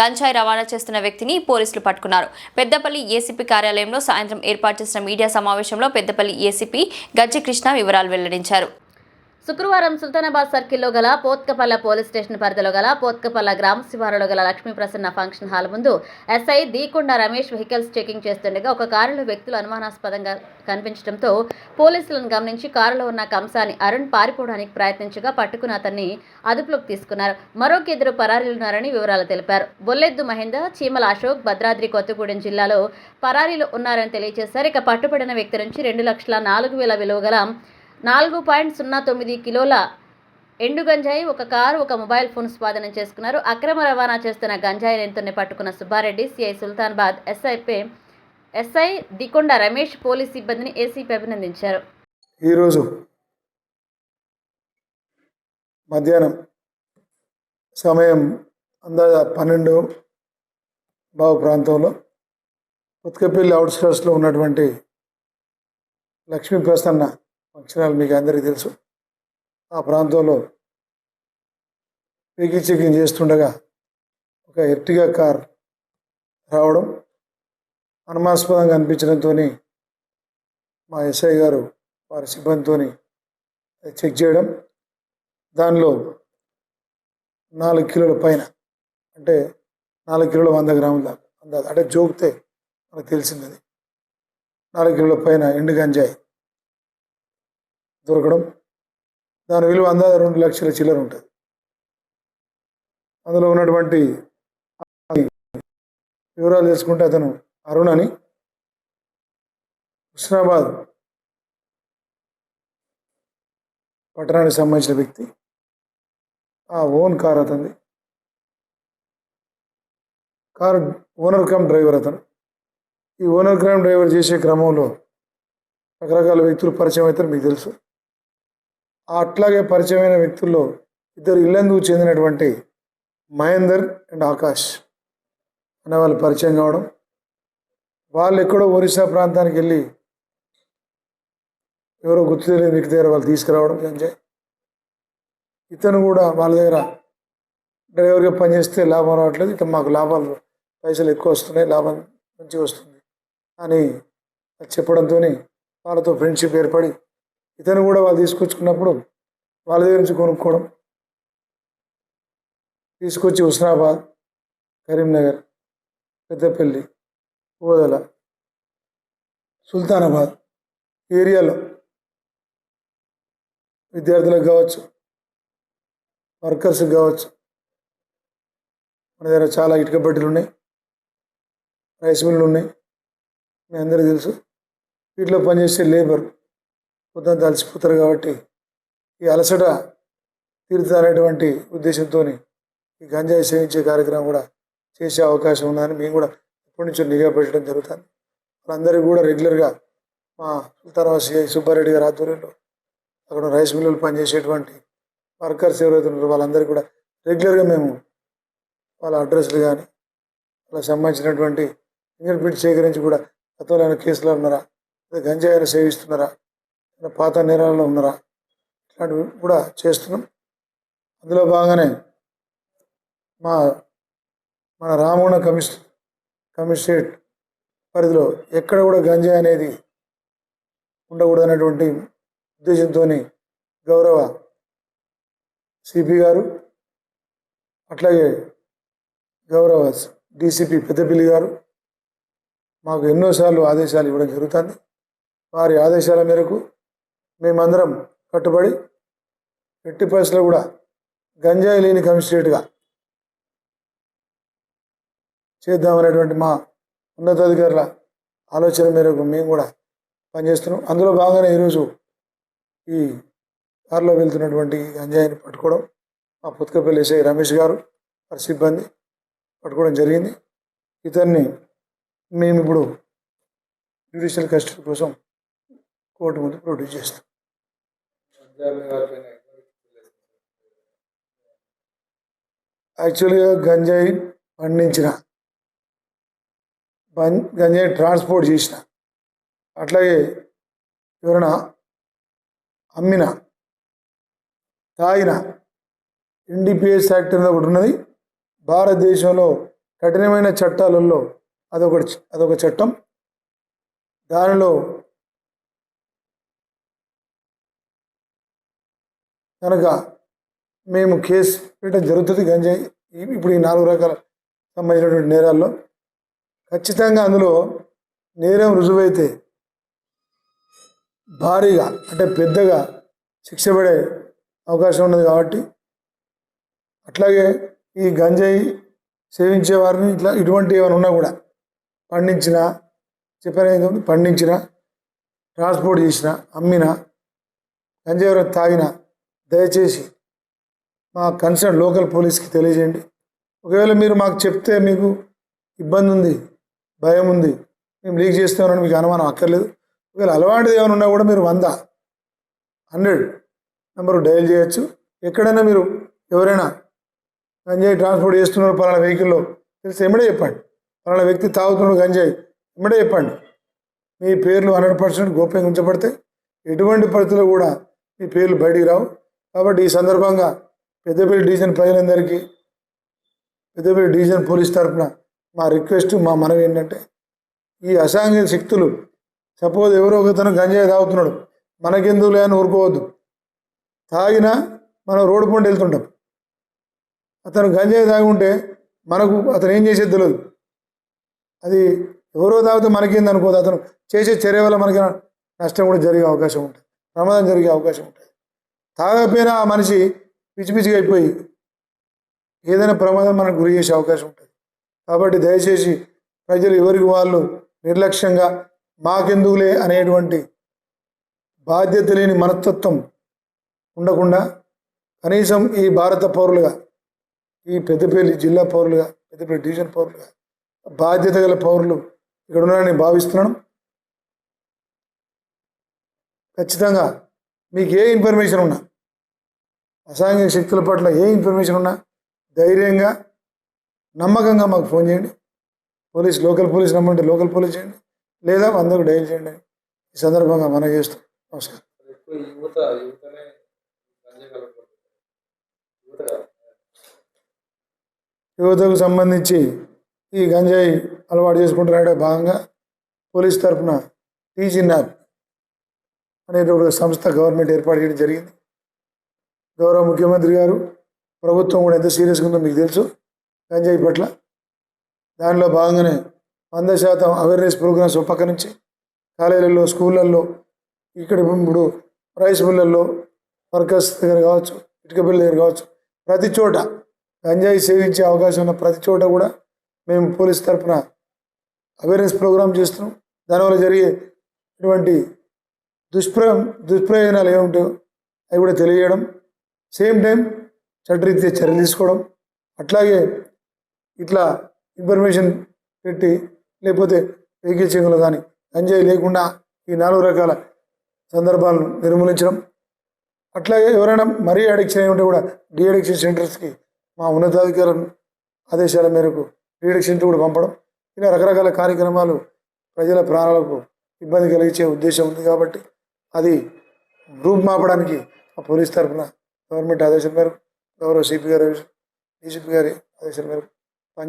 గంజాయి రవాణా చేస్తున్న వ్యక్తిని పోలీసులు పట్టుకున్నారు. పెద్దపల్లి ఏసీపీ కార్యాలయంలో సాయంత్రం ఏర్పాటు చేసిన మీడియా సమావేశంలో పెద్దపల్లి ఏసీపీ గజ్జి కృష్ణ వివరాలు వెల్లడించారు. శుక్రవారం సుల్తానాబాద్ సర్కిల్లో గల పోత్కపల్ల పోలీస్ స్టేషన్ పరిధిలో గల పోత్కపల్ల గ్రామ శివారులో గల లక్ష్మీ ప్రసన్న ఫంక్షన్ హాల్ ముందు SI Deekonda Ramesh vehicles checking చేస్తుండగా ఒక కారులో వ్యక్తులు అనుమానాస్పదంగా కనిపించడంతో పోలీసులను గమనించి కారులో ఉన్న కంసాని అరుణ్ పారిపోవడానికి ప్రయత్నించగా పట్టుకుని అతన్ని అదుపులోకి తీసుకున్నారు. మరొక ఇద్దరు పరారీలున్నారని వివరాలు తెలిపారు. బొల్లెద్దు మహేందర్ చీమల అశోక్ భద్రాద్రి కొత్తగూడెం జిల్లాలో పరారీలు ఉన్నారని తెలియజేశారు. ఇక పట్టుబడిన వ్యక్తి నుంచి రెండు లక్షల నాలుగు వేల విలువ గల నాలుగు పాయింట్ సున్నా తొమ్మిది కిలోల ఎండు గంజాయి ఒక కారు ఒక మొబైల్ ఫోన్ స్వాధీనం చేసుకున్నారు. అక్రమ రవాణా చేస్తున్న గంజాయి నేతని పట్టుకున్న సుబ్బారెడ్డి సిఐ సుల్తాన్బాద్ ఎస్ఐపై ఎస్ఐ దికొండ రమేష్ పోలీస్ సిబ్బందిని ఏసీపీ అభినందించారు. ఈరోజు మధ్యాహ్నం సమయం అందాజ పన్నెండు బావు ప్రాంతంలో ఉత్కపల్లి అవుట్స్కర్ట్స్లో ఉన్నటువంటి లక్ష్మీ ప్రసన్న ఫంక్షన్ మీకు అందరికీ తెలుసు. ఆ ప్రాంతంలో వెహికల్ చెకింగ్ చేస్తుండగా ఒక ఎర్టిగా కార్ రావడం అనుమానాస్పదంగా అనిపించడంతో మా ఎస్ఐ గారు వారి సిబ్బందితో చెక్ చేయడం. దానిలో నాలుగు కిలోల పైన అంటే నాలుగు కిలోల వంద గ్రాముల దాకా. అందాజ అంటే జోకితే మనకు తెలిసింది నాలుగు కిలోల పైన ఎండు గంజాయి దొరకడం. దాని విలువ అందాజ రెండు లక్షల చిల్లర ఉంటుంది. అందులో ఉన్నటువంటి వివరాలు తెలుసుకుంటే అతను అరుణ్ అని. హుస్నాబాద్ పట్టణానికి సంబంధించిన వ్యక్తి. ఆ ఓన్ కార్ అతనిది. కారు ఓనర్ కమ్ డ్రైవర్ అతను. ఈ ఓనర్ కమ్ డ్రైవర్ చేసే క్రమంలో రకరకాల వ్యక్తులు పరిచయం అవుతారు మీకు తెలుసు. అట్లాగే పరిచయమైన వ్యక్తుల్లో ఇద్దరు ఇల్లందుకు చెందినటువంటి మహేందర్ అండ్ ఆకాష్ అనే వాళ్ళు పరిచయం కావడం. వాళ్ళు ఎక్కడో ఒరిస్సా ప్రాంతానికి వెళ్ళి ఎవరో గుర్తు తెలియని వ్యక్తి దగ్గర వాళ్ళు తీసుకురావడం సంజయ్. ఇతను కూడా వాళ్ళ దగ్గర డ్రైవర్గా పనిచేస్తే లాభం రావట్లేదు. ఇక మాకు లాభాలు పైసలు ఎక్కువ వస్తున్నాయి లాభం మంచిగా వస్తుంది అని చెప్పడంతో వాళ్ళతో ఫ్రెండ్షిప్ ఏర్పడి ఇతను కూడా వాళ్ళు తీసుకొచ్చుకున్నప్పుడు వాళ్ళ దగ్గర నుంచి కొనుక్కోవడం. తీసుకొచ్చి హుస్నాబాద్ కరీంనగర్ పెద్దపల్లి ఓదల సుల్తానాబాద్ ఏరియాలో విద్యార్థులకు కావచ్చు వర్కర్స్కి కావచ్చు మన దగ్గర చాలా ఇటుక బట్టలు ఉన్నాయి రైస్ మిల్లు ఉన్నాయి మీ అందరికీ తెలుసు. వీటిలో పనిచేసే లేబర్ పొద్దున తలిసిపోతారు కాబట్టి ఈ అలసట తీరుతారనేటువంటి ఉద్దేశంతో ఈ గంజాయి సేవించే కార్యక్రమం కూడా చేసే అవకాశం ఉందని మేము కూడా ఇప్పటి నుంచి నిఘా పెట్టడం జరుగుతుంది. వాళ్ళందరికీ కూడా రెగ్యులర్గా మా సుల్తారావు సుబ్బారెడ్డి గారి ఆధ్వర్యంలో అక్కడ రైస్ మిల్లులు పనిచేసేటువంటి వర్కర్స్ ఎవరైతే ఉన్నారో వాళ్ళందరికీ కూడా రెగ్యులర్గా మేము వాళ్ళ అడ్రస్లు కానీ వాళ్ళకి సంబంధించినటువంటి ఫింగర్ ప్రింట్ సేకరించి కూడా గతంలో ఏమైనా ఉన్నారా లేదా గంజాయిని సేవిస్తున్నారా పాత నేరాలలో ఉన్నారా? ఇట్లాంటివి కూడా చేస్తున్నాం. అందులో భాగంగానే మా మన రామగుణ కమిష్ కమిషనరేట్ పరిధిలో ఎక్కడ కూడా గంజాయి అనేది ఉండకూడదు అనేటువంటి ఉద్దేశంతో గౌరవ సిపి గారు అట్లాగే గౌరవ డీసీపీ పెద్దపల్లి గారు మాకు ఎన్నోసార్లు ఆదేశాలు ఇవ్వడం జరుగుతుంది. వారి ఆదేశాల మేరకు మేమందరం కట్టుబడి ఎట్టి పరిస్థితులు కూడా గంజాయి లేని కమిషనరేట్గా చేద్దామనేటువంటి మా ఉన్నతాధికారుల ఆలోచన మేరకు మేము కూడా పనిచేస్తున్నాం. అందులో భాగంగానే ఈరోజు ఈ కారులో వెళ్తున్నటువంటి గంజాయిని పట్టుకోవడం మా పుత్కపల్లి ఎస్ఐ రమేష్ గారు వారి సిబ్బంది పట్టుకోవడం జరిగింది. ఇతన్ని మేము ఇప్పుడు జ్యుడిషియల్ కస్టడీ కోసం కోర్టు ముందు ప్రొడ్యూస్ చేస్తాం. యాక్చువల్గా గంజాయి పండించిన. గంజాయి ట్రాన్స్పోర్ట్ చేసిన. అట్లాగే ఎవరైనా అమ్మిన తాగిన ఎన్డీపీఎస్ యాక్ట్ అనేది ఒకటి ఉన్నది. భారతదేశంలో కఠినమైన చట్టాలలో అదొకటి అదొక చట్టం. దానిలో కనుక మేము కేసు పెట్టడం జరుగుతుంది. గంజాయి ఇప్పుడు ఈ నాలుగు రకాల సంబంధించినటువంటి నేరాల్లో ఖచ్చితంగా అందులో నేరం రుజువైతే భారీగా అంటే పెద్దగా శిక్ష పడే అవకాశం ఉన్నది కాబట్టి అట్లాగే ఈ గంజాయి సేవించే వారిని ఇట్లా ఇటువంటి ఏమైనా ఉన్నా కూడా పండించిన చెప్పాను పండించిన ట్రాన్స్పోర్ట్ చేసిన అమ్మిన గంజాయి తాగిన దయచేసి మా కన్సర్న్ లోకల్ పోలీస్కి తెలియజేయండి. ఒకవేళ మీరు మాకు చెప్తే మీకు ఇబ్బంది ఉంది భయం ఉంది మేము లీక్ చేస్తామని మీకు అనుమానం అక్కర్లేదు. ఒకవేళ అలవాటుది ఏమైనా ఉన్నా కూడా మీరు వంద హండ్రెడ్ నెంబర్ డయల్ చేయొచ్చు. ఎక్కడైనా మీరు ఎవరైనా గంజాయి ట్రాన్స్పోర్ట్ చేస్తున్నారు పలానా వెహికల్లో తెలిసి ఎమ్మడే చెప్పండి. పలానా వ్యక్తి తాగుతున్నాడు గంజాయి ఎమ్మడే చెప్పండి. మీ పేర్లు హండ్రెడ్ పర్సెంట్ గోప్యంగా ఉంచబడతాయి ఎటువంటి పరిస్థితుల్లో కూడా మీ పేర్లు బయటికి రావు. కాబట్టి ఈ సందర్భంగా పెద్దపల్లి డివిజన్ ప్రజలందరికీ పెద్దపల్లి డివిజన్ పోలీస్ తరఫున మా రిక్వెస్ట్ మా మనవి ఏంటంటే ఈ అసాంఘిక శక్తులు సపోజ్ ఎవరో ఒకతను గంజాయి తాగుతున్నాడు మనకెందుకు లేని ఊరుకోవద్దు. తాగినా మనం రోడ్డు పంట వెళ్తుంటాం. అతను గంజాయి తాగి ఉంటే మనకు అతను ఏం చేసేది తెలియదు. అది ఎవరో తాగితే మనకేంది అనుకోదు. అతను చేసే చర్య వల్ల మనకి నష్టం కూడా జరిగే అవకాశం ఉంటుంది. ప్రమాదం జరిగే అవకాశం ఉంటుంది. తాగకపోయినా ఆ మనిషి పిచ్చి పిచ్చిగా అయిపోయి ఏదైనా ప్రమాదం మనకు గురి చేసే అవకాశం ఉంటుంది. కాబట్టి దయచేసి ప్రజలు ఎవరికి వాళ్ళు నిర్లక్ష్యంగా మాకెందుకులే అనేటువంటి బాధ్యత లేని మనస్తత్వం ఉండకుండా కనీసం ఈ భారత పౌరులుగా ఈ పెద్దపల్లి జిల్లా పౌరులుగా పెద్దపల్లి డివిజన్ పౌరులుగా బాధ్యత గల పౌరులు ఇక్కడ ఉన్నారని భావిస్తున్నాను. ఖచ్చితంగా మీకు ఏ ఇన్ఫర్మేషన్ ఉన్నా అసాంఘిక శక్తుల పట్ల ఏ ఇన్ఫర్మేషన్ ఉన్నా ధైర్యంగా నమ్మకంగా మాకు ఫోన్ చేయండి. పోలీస్ లోకల్ పోలీస్ నమ్మంటే లోకల్ పోలీస్ చేయండి. లేదా అందరూ డైల్ చేయండి. ఈ సందర్భంగా మనం చేస్తాం. నమస్కారం. యువతకు సంబంధించి ఈ గంజాయి అలవాటు చేసుకుంటున్నాడే భాగంగా పోలీస్ తరఫున టీచింగ్ యాప్ అనేటువంటి సంస్థ గవర్నమెంట్ ఏర్పాటు చేయడం జరిగింది. గౌరవ ముఖ్యమంత్రి గారు ప్రభుత్వం కూడా ఎంత సీరియస్గా ఉందో మీకు తెలుసు. గంజాయి పట్ల దానిలో భాగంగానే వంద శాతం అవేర్నెస్ ప్రోగ్రామ్స్ పక్క నుంచి కాలేజీలలో స్కూళ్ళల్లో ఇక్కడ ఇప్పుడు రైస్ మిల్లల్లో వర్కర్స్ దగ్గర కావచ్చు ఇటుక బిల్ల దగ్గర కావచ్చు ప్రతి చోట గంజాయి సేవించే అవకాశం ఉన్న ప్రతి చోట కూడా మేము పోలీస్ తరఫున అవేర్నెస్ ప్రోగ్రామ్ చేస్తున్నాం. దానివల్ల జరిగే ఇటువంటి దుష్ప్ర దుష్ప్రయోజనాలు ఏముంటాయో అవి కూడా తెలియజేయడం. సేమ్ టైం చట్టరీత్యా చర్యలు తీసుకోవడం. అట్లాగే ఇట్లా ఇన్ఫర్మేషన్ పెట్టి లేకపోతే వెహికల్ చెంగులు కానీ గంజాయి లేకుండా ఈ నాలుగు రకాల సందర్భాలను నిర్మూలించడం. అట్లాగే ఎవరైనా మరీ అడిక్షన్ అయి ఉంటే కూడా డిఅడిక్షన్ సెంటర్స్కి మా ఉన్నతాధికారుల ఆదేశాల మేరకు డిఅడిక్షన్ కూడా పంపడం. ఇలా రకరకాల కార్యక్రమాలు ప్రజల ప్రాణాలకు ఇబ్బంది కలిగించే ఉద్దేశం ఉంది కాబట్టి అది గ్రూప్ మాపడానికి ఆ పోలీస్ తరఫున గవర్నమెంట్ ఆదేశం మేరకు గౌరవ సిపి గారి డీసీపీ గారి ఆదేశం మేరకు